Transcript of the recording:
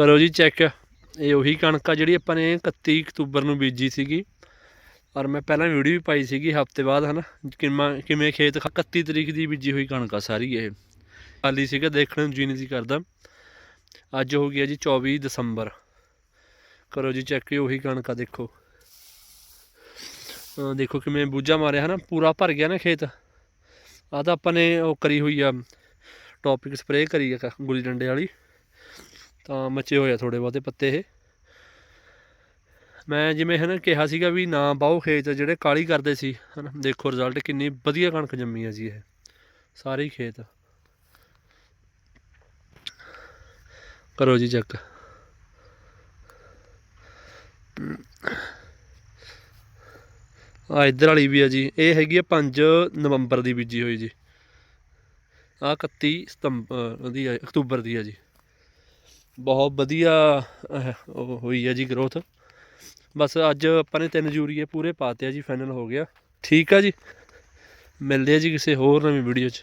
ਕਰੋ ਜੀ ਚੈੱਕ ਇਹ ਉਹੀ ਕਣਕ ਆ ਜਿਹੜੀ ਆਪਾਂ ਨੇ 31 ਅਕਤੂਬਰ ਨੂੰ ਬੀਜੀ ਸੀਗੀ। ਔਰ ਮੈਂ ਪਹਿਲਾਂ ਵੀਡੀਓ ਵੀ ਪਾਈ ਸੀਗੀ ਹਫ਼ਤੇ ਬਾਅਦ, ਹਨਾ? ਕਿੰਨਾ ਕਿਵੇਂ ਖੇਤ 31 ਤਰੀਕ ਦੀ ਬੀਜੀ ਹੋਈ ਕਣਕ ਆ ਸਾਰੀ ਇਹ। ਖਾਲੀ ਸੀਗਾ, ਦੇਖਣ ਨੂੰ ਜੀ ਨਹੀਂ ਸੀ ਕਰਦਾ। ਅੱਜ ਹੋ ਗਿਆ ਜੀ 24 ਦਸੰਬਰ। ਕਰੋ ਜੀ ਚੈੱਕ ਉਹੀ ਕਣਕ ਆ ਦੇਖੋ। ਦੇਖੋ ਕਿਵੇਂ ਬੂਝਾ ਮਾਰਿਆ, ਹਨਾ? ਪੂਰਾ ਭਰ ਗਿਆ ਨਾ ਖੇਤ। ਆ ਤਾਂ ਆਪਾਂ ਨੇ ਉਹ ਕਰੀ ਹੋਈ ਆ ਟੌਪਿਕ ਸਪਰੇਅ ਕਰੀ ਆ ਕ- ਗੁੱਲੀ ਡੰਡੇ ਵਾਲੀ। ਤਾਂ ਮੱਚੇ ਹੋਏ ਆ ਥੋੜੇ ਬਹੁਤੇ ਪੱਤੇ ਇਹ। ਮੈਂ ਜਿਵੇਂ ਹਨਾ ਕਿਹਾ ਸੀਗਾ ਵੀ ਨਾ ਬਾਹੋ ਖੇਤ ਜਿਹੜੇ ਕਾਲੀ ਕਰਦੇ ਸੀ, ਹਨਾ, ਦੇਖੋ ਰਿਜ਼ਲਟ ਕਿੰਨੀ ਵਧੀਆ ਕਣਕ ਜੰਮੀ ਆ ਜੀ ਇਹ, ਸਾਰੇ ਖੇਤ। ਕਰੋ ਜੀ ਚੈੱਕ ਆ ਇੱਧਰ ਵਾਲੀ ਵੀ ਆ ਜੀ, ਇਹ ਹੈਗੀ ਆ 5 ਨਵੰਬਰ ਦੀ ਬੀਜੀ ਹੋਈ ਜੀ। ਆ 31 ਸਤੰਬਰ ਦੀ ਆ, ਅਕਤੂਬਰ ਦੀ ਆ ਜੀ। ਬਹੁਤ ਵਧੀਆ ਹੋਈ ਹੈ ਜੀ ਗਰੋਥ ਬਸ ਅੱਜ ਆਪਾਂ ਨੇ ਤਿੰਨ ਯੂਰੀਏ ਪੂਰੇ ਪਾਤੇ ਆ ਜੀ ਫਾਈਨਲ ਹੋ ਗਿਆ। ਠੀਕ ਆ ਜੀ। ਮਿਲਦੇ ਆ ਜੀ ਕਿਸੇ ਹੋਰ ਨਵੀਂ ਵੀਡੀਓ 'ਚ।